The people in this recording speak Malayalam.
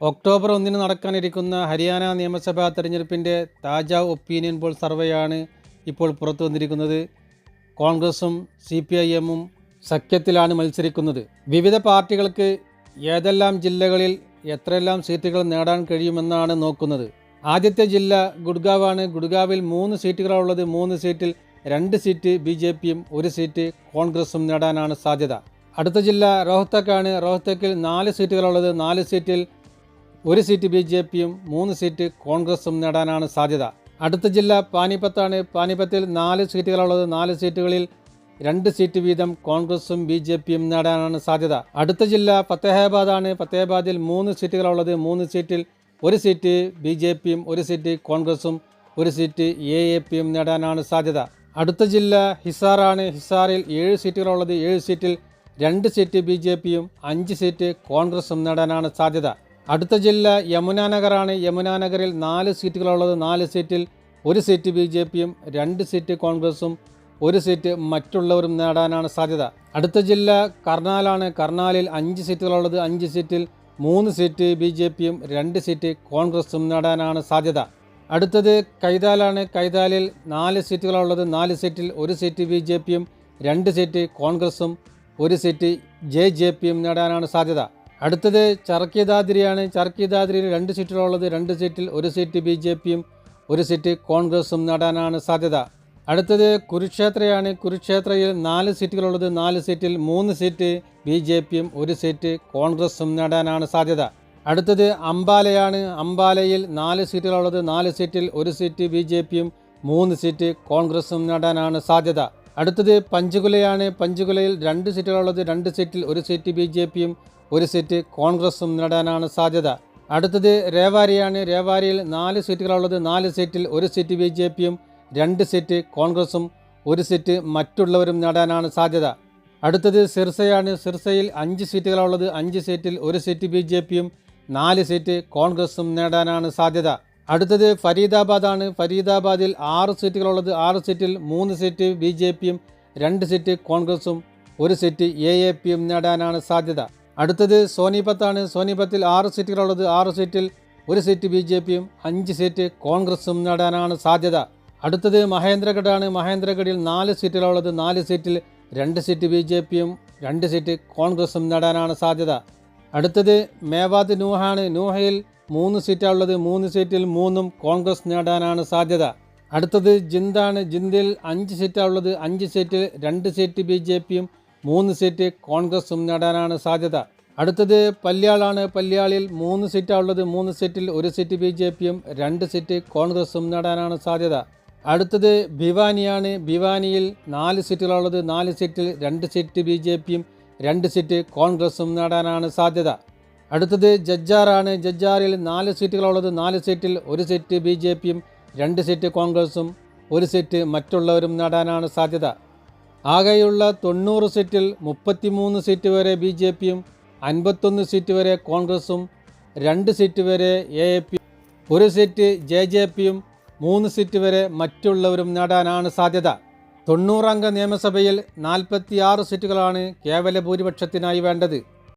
ഒക്ടോബർ ഒന്നിന് നടക്കാനിരിക്കുന്ന ഹരിയാന നിയമസഭാ തെരഞ്ഞെടുപ്പിന്റെ താജ ഒപ്പീനിയൻ പോൾ സർവേയാണ് ഇപ്പോൾ പുറത്തു വന്നിരിക്കുന്നത്. കോൺഗ്രസും സി പി ഐ എമ്മും സഖ്യത്തിലാണ് മത്സരിക്കുന്നത്. വിവിധ പാർട്ടികൾക്ക് ഏതെല്ലാം ജില്ലകളിൽ എത്രയെല്ലാം സീറ്റുകൾ നേടാൻ കഴിയുമെന്നാണ് നോക്കുന്നത്. ആദ്യത്തെ ജില്ല ഗുഡ്ഗാവാണ്. ഗുഡ്ഗാവിൽ മൂന്ന് സീറ്റുകളുള്ളത് മൂന്ന് സീറ്റിൽ രണ്ട് സീറ്റ് ബി ജെ പിയും ഒരു സീറ്റ് കോൺഗ്രസും നേടാനാണ് സാധ്യത. അടുത്ത ജില്ല റോഹ്തക്കാണ് റോഹ്തക്കിൽ നാല് സീറ്റുകളുള്ളത് നാല് സീറ്റിൽ ഒരു സീറ്റ് ബി ജെ പിയും മൂന്ന് സീറ്റ് കോൺഗ്രസും നേടാനാണ് സാധ്യത. അടുത്ത ജില്ല പാനിപ്പത്താണ് പാനിപ്പത്തിൽ നാല് സീറ്റുകളുള്ളത്. നാല് സീറ്റുകളിൽ രണ്ട് സീറ്റ് വീതം കോൺഗ്രസും ബി ജെ പിയും നേടാനാണ് സാധ്യത. അടുത്ത ജില്ല ഫത്തേഹാബാദാണ്. ഫത്തേഹാബാദിൽ മൂന്ന് സീറ്റുകളുള്ളത്. മൂന്ന് സീറ്റിൽ ഒരു സീറ്റ് ബി ജെ പിയും ഒരു സീറ്റ് കോൺഗ്രസും ഒരു സീറ്റ് എ എ പിയും നേടാനാണ് സാധ്യത. അടുത്ത ജില്ല ഹിസാറാണ്. ഹിസാറിൽ ഏഴ് സീറ്റുകളുള്ളത്. ഏഴ് സീറ്റിൽ രണ്ട് സീറ്റ് ബി ജെ പിയും അഞ്ച് സീറ്റ് കോൺഗ്രസും നേടാനാണ് സാധ്യത. അടുത്ത ജില്ല യമുനാനഗറാണ് യമുനാനഗറിൽ നാല് സീറ്റുകളുള്ളത്. നാല് സീറ്റിൽ ഒരു സീറ്റ് ബി ജെ പിയും രണ്ട് സീറ്റ് കോൺഗ്രസും ഒരു സീറ്റ് മറ്റുള്ളവരും നേടാനാണ് സാധ്യത. അടുത്ത ജില്ല കർണാലാണ്. കർണാലിൽ അഞ്ച് സീറ്റുകളുള്ളത്. അഞ്ച് സീറ്റിൽ മൂന്ന് സീറ്റ് ബി ജെ പിയും രണ്ട് സീറ്റ് കോൺഗ്രസും നേടാനാണ് സാധ്യത. അടുത്തത് കൈതാലാണ്. കൈതാലിൽ നാല് സീറ്റുകളുള്ളത്. നാല് സീറ്റിൽ ഒരു സീറ്റ് ബി ജെ പിയും രണ്ട് സീറ്റ് കോൺഗ്രസും ഒരു സീറ്റ് ജെ ജെ പിയും നേടാനാണ് സാധ്യത. അടുത്തത് ചർക്കിദാദ്രിയാണ്. ചർക്കിദാദ്രിയിൽ രണ്ട് സീറ്റുകളുള്ളത് രണ്ട് സീറ്റിൽ ഒരു സീറ്റ് ബി ജെ പിയും ഒരു സീറ്റ് കോൺഗ്രസും നേടാനാണ് സാധ്യത. അടുത്തത് കുരുക്ഷേത്രയാണ്. കുരുക്ഷേത്രയിൽ നാല് സീറ്റുകളുള്ളത്. നാല് സീറ്റിൽ മൂന്ന് സീറ്റ് ബി ജെ പിയും ഒരു സീറ്റ് കോൺഗ്രസും നേടാനാണ് സാധ്യത. അടുത്തത് അംബാലയാണ്. അംബാലയിൽ നാല് സീറ്റുകളുള്ളത്. നാല് സീറ്റിൽ ഒരു സീറ്റ് ബി ജെ പിയും മൂന്ന് സീറ്റ് കോൺഗ്രസും നേടാനാണ് സാധ്യത. അടുത്തത് പഞ്ചകുലയാണ്. പഞ്ചകുലയിൽ രണ്ട് സീറ്റുകളുള്ളത്. രണ്ട് സീറ്റിൽ ഒരു സീറ്റ് ബി ജെ പിയും ഒരു സീറ്റ് കോൺഗ്രസും നേടാനാണ് സാധ്യത. അടുത്തത് രേവാരിയാണ്. രേവാരിയിൽ നാല് സീറ്റുകളുള്ളത് നാല് സീറ്റിൽ ഒരു സീറ്റ് ബി ജെ പിയും രണ്ട് സീറ്റ് കോൺഗ്രസും ഒരു സീറ്റ് മറ്റുള്ളവരും നേടാനാണ് സാധ്യത. അടുത്തത് സിർസയാണ്. സിർസയിൽ അഞ്ച് സീറ്റുകളുള്ളത് അഞ്ച് സീറ്റിൽ ഒരു സീറ്റ് ബി ജെ പിയും നാല് സീറ്റ് കോൺഗ്രസും നേടാനാണ് സാധ്യത. അടുത്തത് ഫരീദാബാദാണ്. ഫരീദാബാദിൽ ആറ് സീറ്റുകളുള്ളത് ആറ് സീറ്റിൽ മൂന്ന് സീറ്റ് ബി ജെ പിയും രണ്ട് സീറ്റ് കോൺഗ്രസും ഒരു സീറ്റ് എ എ പിയും നേടാനാണ് സാധ്യത. അടുത്തത് സോനിപത്താണ് സോനിപത്തിൽ ആറ് സീറ്റുകളുള്ളത്. ആറ് സീറ്റിൽ ഒരു സീറ്റ് ബി ജെ പിയും അഞ്ച് സീറ്റ് കോൺഗ്രസും നേടാനാണ് സാധ്യത. അടുത്തത് മഹേന്ദ്രഗഡാണ്. മഹേന്ദ്രഗഡിൽ നാല് സീറ്റുകളുള്ളത്. നാല് സീറ്റിൽ രണ്ട് സീറ്റ് ബി ജെ പിയും രണ്ട് സീറ്റ് കോൺഗ്രസും നേടാനാണ് സാധ്യത. അടുത്തത് മേവാദ് നൂഹാണ്. നൂഹയിൽ മൂന്ന് സീറ്റാണുള്ളത്. മൂന്ന് സീറ്റിൽ മൂന്നും കോൺഗ്രസ് നേടാനാണ് സാധ്യത. അടുത്തത് ജിന്ദാണ്. ജിന്ദിൽ അഞ്ച് സീറ്റാണുള്ളത്. അഞ്ച് സീറ്റിൽ രണ്ട് സീറ്റ് ബി ജെ പിയും മൂന്ന് സീറ്റ് കോൺഗ്രസും നേടാനാണ് സാധ്യത. അടുത്തത് പല്യാളാണ്. പല്യാളിൽ മൂന്ന് സീറ്റാണുള്ളത് മൂന്ന് സീറ്റിൽ ഒരു സീറ്റ് ബി ജെ പിയും രണ്ട് സീറ്റ് കോൺഗ്രസും നേടാനാണ് സാധ്യത. അടുത്തത് ഭിവാനിയാണ്. ഭിവാനിയിൽ നാല് സീറ്റുകളുള്ളത് നാല് സീറ്റിൽ രണ്ട് സീറ്റ് ബി ജെ പിയും രണ്ട് സീറ്റ് കോൺഗ്രസും നേടാനാണ് സാധ്യത. അടുത്തത് ജജ്ജാറാണ്. ജജ്ജാറിൽ നാല് സീറ്റുകളുള്ളത് നാല് സീറ്റിൽ ഒരു സീറ്റ് ബി ജെ പിയും രണ്ട് സീറ്റ് കോൺഗ്രസും ഒരു സീറ്റ് മറ്റുള്ളവരും നേടാനാണ് സാധ്യത. ആകെയുള്ള തൊണ്ണൂറ് സീറ്റിൽ മുപ്പത്തിമൂന്ന് സീറ്റ് വരെ ബി ജെ പിയും അൻപത്തൊന്ന് സീറ്റ് വരെ കോൺഗ്രസും രണ്ട് സീറ്റ് വരെ എ എ പി. ഒരു സീറ്റ് ജെ ജെ പിയും മൂന്ന് സീറ്റ് വരെ മറ്റുള്ളവരും നേടാനാണ് സാധ്യത. തൊണ്ണൂറംഗ നിയമസഭയിൽ നാൽപ്പത്തിയാറ് സീറ്റുകളാണ് കേവല ഭൂരിപക്ഷത്തിനായി വേണ്ടത്.